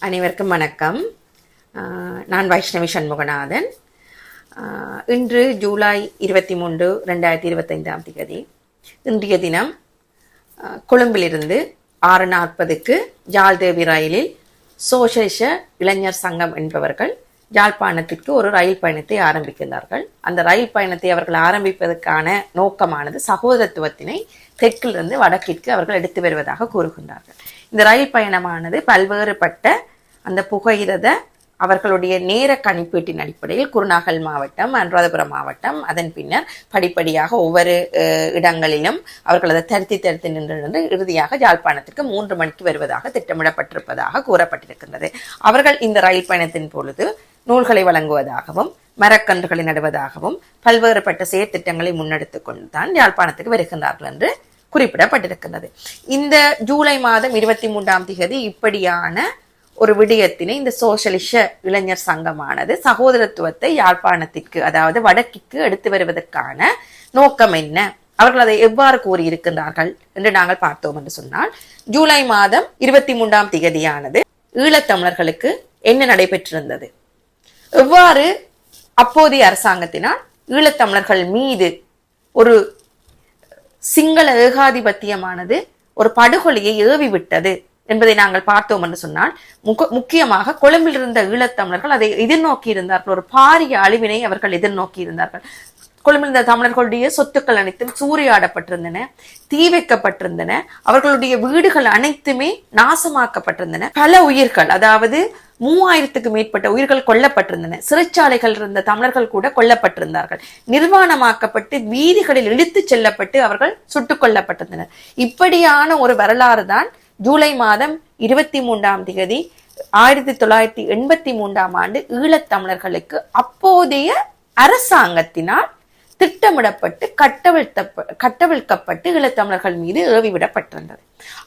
அனைவருக்கும் வணக்கம். நான் வைஷ்ணவி சண்முகநாதன். இன்று ஜூலை இருபத்தி மூன்று ரெண்டாயிரத்தி இருபத்தைந்தாம் தேதி. இன்றைய தினம் கொழும்பிலிருந்து ஆறு நாற்பதுக்கு ஜால்தேவி ரயிலில் சோசலிச இளைஞர் சங்கம் என்பவர்கள் யாழ்ப்பாணத்திற்கு ஒரு ரயில் பயணத்தை ஆரம்பிக்கின்றார்கள் அந்த ரயில் பயணத்தை அவர்கள் ஆரம்பிப்பதற்கான நோக்கமானது சகோதரத்துவத்தினை தெற்கிலிருந்து வடக்கிற்கு அவர்கள் எடுத்து வருவதாக கூறுகின்றார்கள். இந்த ரயில் பயணமானது பல்வேறுபட்ட அந்த புகையிரத அவர்களுடைய நேர கணிப்பீட்டின் அடிப்படையில் குருநாகல் மாவட்டம் அனுராதபுரம் மாவட்டம் அதன் பின்னர் படிப்படியாக ஒவ்வொரு அஹ், இடங்களிலும் அவர்கள் அதை தருத்தி தருத்தி நின்று இறுதியாக யாழ்ப்பாணத்திற்கு மூன்று மணிக்கு வருவதாக திட்டமிடப்பட்டிருப்பதாக கூறப்பட்டிருக்கின்றது. அவர்கள் இந்த ரயில் பயணத்தின் பொழுது நூல்களை வழங்குவதாகவும் மரக்கன்றுகளை நடுவதாகவும் பல்வேறுபட்ட செயற்திட்டங்களை முன்னெடுத்துக் கொண்டுதான் யாழ்ப்பாணத்துக்கு வருகின்றார்கள் என்று குறிப்பிடப்பட்டிருக்கின்றது. இந்த ஜூலை மாதம் இருபத்தி மூன்றாம் தேதி இப்படியான ஒரு விடயத்தினை இந்த சோசலிச இளைஞர் சங்கமானது சகோதரத்துவத்தை யாழ்ப்பாணத்திற்கு அதாவது வடக்கிற்கு எடுத்து வருவதற்கான நோக்கம் என்ன? அவர்கள் அதை எவ்வாறு கூறியிருக்கின்றார்கள் என்று நாங்கள் பார்த்தோம் என்று சொன்னால் ஜூலை மாதம் இருபத்தி மூன்றாம் திகதியானது ஈழத்தமிழர்களுக்கு என்ன நடைபெற்றிருந்தது? எவ்வாறு அப்போதைய அரசாங்கத்தினால் ஈழத்தமிழர்கள் மீது ஒரு சிங்கள ஏகாதிபத்தியமானது ஒரு படுகொலையை ஏவிவிட்டது என்பதை நாங்கள் பார்த்தோம் என்று சொன்னால் முக்கியமாக கொழும்பில் இருந்த ஈழத்தமிழர்கள் அதை எதிர்நோக்கி இருந்தார்கள் ஒரு பாரிய அழிவினை அவர்கள் எதிர்நோக்கி இருந்தார்கள் கொழும்பில் இருந்த தமிழர்களுடைய சொத்துக்கள் அனைத்தும் சூறையாடப்பட்டிருந்தன தீ வைக்கப்பட்டிருந்தன. அவர்களுடைய வீடுகள் அனைத்துமே நாசமாக்கப்பட்டிருந்தன. பல உயிர்கள் அதாவது மூவாயிரத்துக்கு மேற்பட்ட உயிர்கள் கொல்லப்பட்டிருந்தன. சிறைச்சாலைகள் இருந்த தமிழர்கள் கூட கொல்லப்பட்டிருந்தார்கள். நிர்வாணமாக்கப்பட்டு வீதிகளில் இழுத்துச் செல்லப்பட்டு அவர்கள் சுட்டுக் கொல்லப்பட்டிருந்தனர். இப்படியான ஒரு வரலாறு தான் ஜூலை மாதம் இருபத்தி மூன்றாம் தேதி ஆயிரத்தி தொள்ளாயிரத்தி எண்பத்தி மூன்றாம் ஆண்டு ஈழத்தமிழர்களுக்கு அப்போதைய அரசாங்கத்தினால் திட்டமிடப்பட்டு கட்டவிழ்த்த கட்டவிழ்க்கப்பட்டு ஈழத்தமிழர்கள் மீது ஏவிவிடப்பட்டிருந்தது.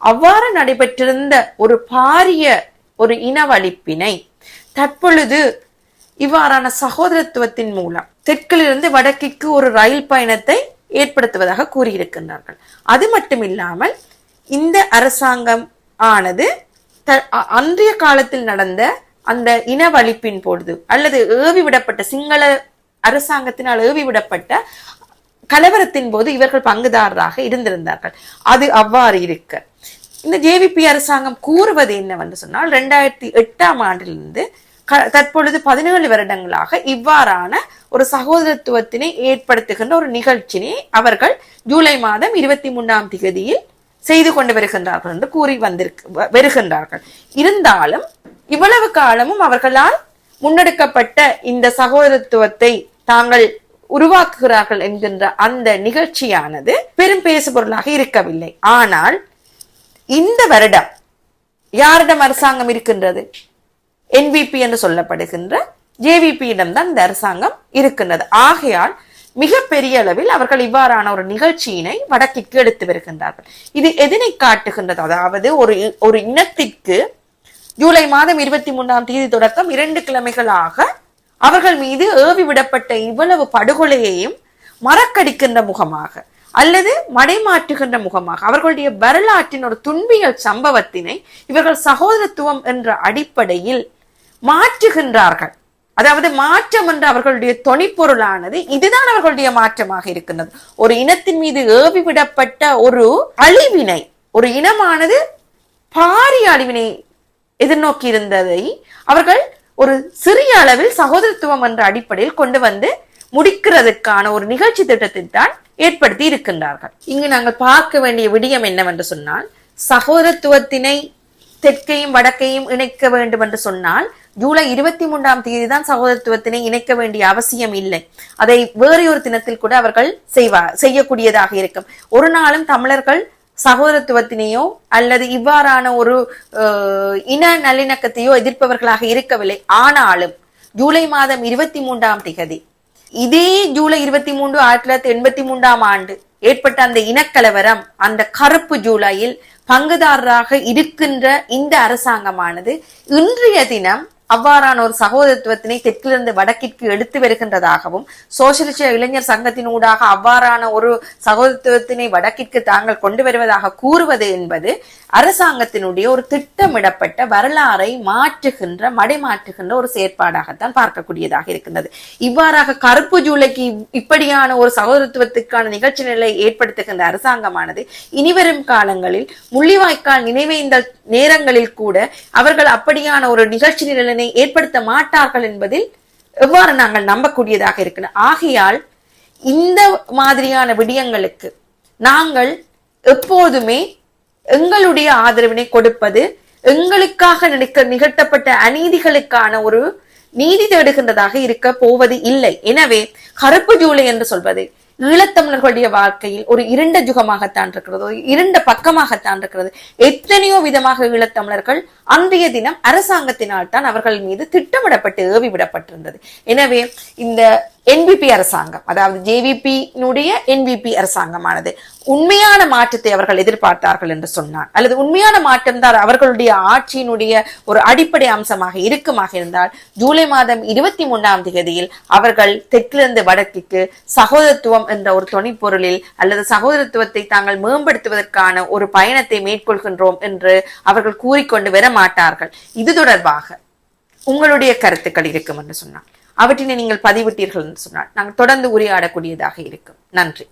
அவ்வாறு நடைபெற்றிருந்த ஒரு பாரிய ஒரு இனவழிப்பினை தற்பொழுது இவ்வாறான சகோதரத்துவத்தின் மூலம் தெற்கிலிருந்து வடக்கிற்கு ஒரு ரயில் பயணத்தை ஏற்படுத்துவதாக கூறியிருக்கின்றார்கள். அது மட்டுமில்லாமல் இந்த அரசாங்கம் ஆனது த- அன்றைய காலத்தில் நடந்த அந்த இனவழிப்பின் பொழுது அல்லது ஏவி விடப்பட்ட சிங்கள அரசாங்கத்தினால் ஏவி விடப்பட்ட கலவரத்தின் போது இவர்கள் பங்குதாரராக இருந்திருந்தார்கள். அது அவ்வாறு இருக்க. இந்த ஜேவிபி அரசாங்கம் கூறுவது என்னவென்று சொன்னால் ரெண்டாயிரத்தி எட்டாம் ஆண்டிலிருந்து க- தற்பொழுது பதினேழு வருடங்களாக இவ்வாறான ஒரு சகோதரத்துவத்தினை ஏற்படுத்துகின்ற ஒரு நிகழ்ச்சியினை அவர்கள் ஜூலை மாதம் இருபத்தி மூன்றாம் திகதியில் செய்து கொண்டு வருகின்றார்கள் என்று கூறி வந்திருக்கு வருகின்றார்கள். இருந்தாலும் இவ்வளவு காலமும் அவர்களால் முன்னெடுக்கப்பட்ட இந்த சகோதரத்துவத்தை தாங்கள் உருவாக்குகிறார்கள் என்கின்ற அந்த நிகழ்ச்சியானது பெரும் பேசுபொருளாக இருக்கவில்லை. ஆனால் இந்த வருடம் யாரிடம் அரசாங்கம் இருக்கின்றது? என்பிபி என்று சொல்லப்படுகின்ற ஜேவிபியிடம் தான் இந்த அரசாங்கம் இருக்கின்றது. ஆகையால் மிகப்பெரிய அளவில் அவர்கள் இவ்வாறான ஒரு நிகழ்ச்சியினை வடக்கிற்கு எடுத்து வருகின்றார்கள். இது எதனை காட்டுகின்றது? அதாவது ஒரு ஒரு இனத்திற்கு ஜூலை மாதம் இருபத்தி மூன்றாம் தேதி தொடக்கம் இரண்டு கிழமைகளாக அவர்கள் மீது ஏவி விடப்பட்ட இவ்வளவு படுகொலையையும் மறக்கடிக்கின்ற முகமாக அல்லது மடைமாற்றுகின்ற முகமாக அவர்களுடைய வரலாற்றின் ஒரு துன்பியல் சம்பவத்தினை இவர்கள் சகோதரத்துவம் என்ற அடிப்படையில் மாற்றுகின்றார்கள். அதாவது மாற்றம் என்ற அவர்களுடைய தொனிப்பொருளானது இதுதான் அவர்களுடைய மாற்றமாக இருக்கின்றது. ஒரு இனத்தின் மீது ஏவி விடப்பட்ட ஒரு அழிவினை ஒரு இனமானது பாரிய அழிவினை எதிர்நோக்கி இருந்ததை அவர்கள் ஒரு சிறிய அளவில் சகோதரத்துவம் என்ற அடிப்படையில் கொண்டு வந்து முடிக்கிறதுக்கான ஒரு நிகழ்ச்சி திட்டத்தை தான் ஏற்படுத்தி இருக்கின்றார்கள். இங்கு நாங்கள் பார்க்க வேண்டிய விடயம் என்னவென்று சொன்னால் சகோதரத்துவத்தினை தெற்கையும் வடக்கையும் இணைக்க வேண்டும் என்று சொன்னால் ஜூலை இருபத்தி மூன்றாம் தேதி தான் சகோதரத்துவத்தினை இணைக்க வேண்டிய அவசியம் இல்லை. அதை வேறு ஒரு தினத்தில் கூட அவர்கள் செய்வார் செய்யக்கூடியதாக இருக்கும். ஒரு நாளும் தமிழர்கள் சகோதரத்துவத்தினையோ அல்லது இவ்வாறான ஒரு அஹ், இன நல்லிணக்கத்தையோ எதிர்ப்பவர்களாக இருக்கவில்லை. ஆனாலும் ஜூலை மாதம் இருபத்தி மூன்றாம் திகதி இதே ஜூலை இருபத்தி மூன்று ஆயிரத்தி தொள்ளாயிரத்தி எண்பத்தி மூன்றாம் ஆண்டு ஏற்பட்ட அந்த இனக்கலவரம் அந்த கருப்பு ஜூலையில் பங்குதாரராக இருக்கின்ற இந்த அரசாங்கமானது இன்றைய தினம் அவ்வாறான ஒரு சகோதரத்துவத்தினை தெற்கிலிருந்து வடக்கிற்கு எடுத்து வருகின்றதாகவும் சோசியலிச இளைஞர் சங்கத்தினூடாக அவ்வாறான ஒரு சகோதரத்துவத்தினை வடக்கிற்கு தாங்கள் கொண்டு வருவதாக கூறுவது என்பது அரசாங்கத்தினுடைய ஒரு திட்டமிடப்பட்ட வரலாறை மாற்றுகின்ற மடைமாற்றுகின்ற ஒரு செயற்பாடாகத்தான் பார்க்கக்கூடியதாக இருக்கின்றது. இவ்வாறாக கருப்பு ஜூலைக்கு இப்படியான ஒரு சகோதரத்துவத்துக்கான நிகழ்ச்சி நிலை ஏற்படுத்துகின்ற அரசாங்கமானது இனிவரும் காலங்களில் முள்ளிவாய்க்கால் நினைவேந்த நேரங்களில் கூட அவர்கள் அப்படியான ஒரு நிகழ்ச்சி நிலை நிரலினை ஏற்படுத்த மாட்டார்கள் என்பதில் எவ்வாறு நாங்கள் நம்பக்கூடியதாக இருக்கணும் ஆகையால் இந்த மாதிரியான விடயங்களுக்கு நாங்கள் எப்போதுமே எங்களுடைய ஆதரவினை கொடுப்பது எங்களுக்காக நினைக்க நிகழ்த்தப்பட்ட அநீதிகளுக்கான ஒரு நீதி தேடுகின்றதாக இருக்க போவது இல்லை. எனவே கருப்பு ஜூலை என்று சொல்வது ஈழத்தமிழர்களுடைய வாழ்க்கையில் ஒரு இருண்ட ஜுகமாகத்தான் இருக்கிறது ஒரு இருண்ட பக்கமாகத்தான் இருக்கிறது. எத்தனையோ விதமாக ஈழத்தமிழர்கள் அன்றைய தினம் அரசாங்கத்தினால் தான் அவர்கள் மீது திட்டமிடப்பட்டு ஏவி விடப்பட்டிருந்தது எனவே இந்த என்பிபி அரசாங்கம் அதாவது ஜேவிபியினுடைய என்பிபி அரசாங்கமானது உண்மையான மாற்றத்தை அவர்கள் எதிர்பார்த்தார்கள் என்று சொன்னார். அல்லது உண்மையான மாற்றம் தான் அவர்களுடைய ஆட்சியினுடைய ஒரு அடிப்படை அம்சமாக இருக்குமாக இருந்தால் ஜூலை மாதம் இருபத்தி மூன்றாம் தேதியில் அவர்கள் தெற்கிலிருந்து வடக்கிற்கு சகோதரத்துவம் என்ற ஒரு துணைப்பொருளில் அல்லது சகோதரத்துவத்தை தாங்கள் மேம்படுத்துவதற்கான ஒரு பயணத்தை மேற்கொள்கின்றோம் என்று அவர்கள் கூறிக்கொண்டு வர மாட்டார்கள் இது தொடர்பாக உங்களுடைய கருத்துக்கள் இருக்கும் என்று சொன்னார். அவற்றினை நீங்கள் பதிவிட்டீர்கள் என்று சொன்னால் நாங்கள் தொடர்ந்து உரையாடக்கூடியதாக இருக்கும். நன்றி.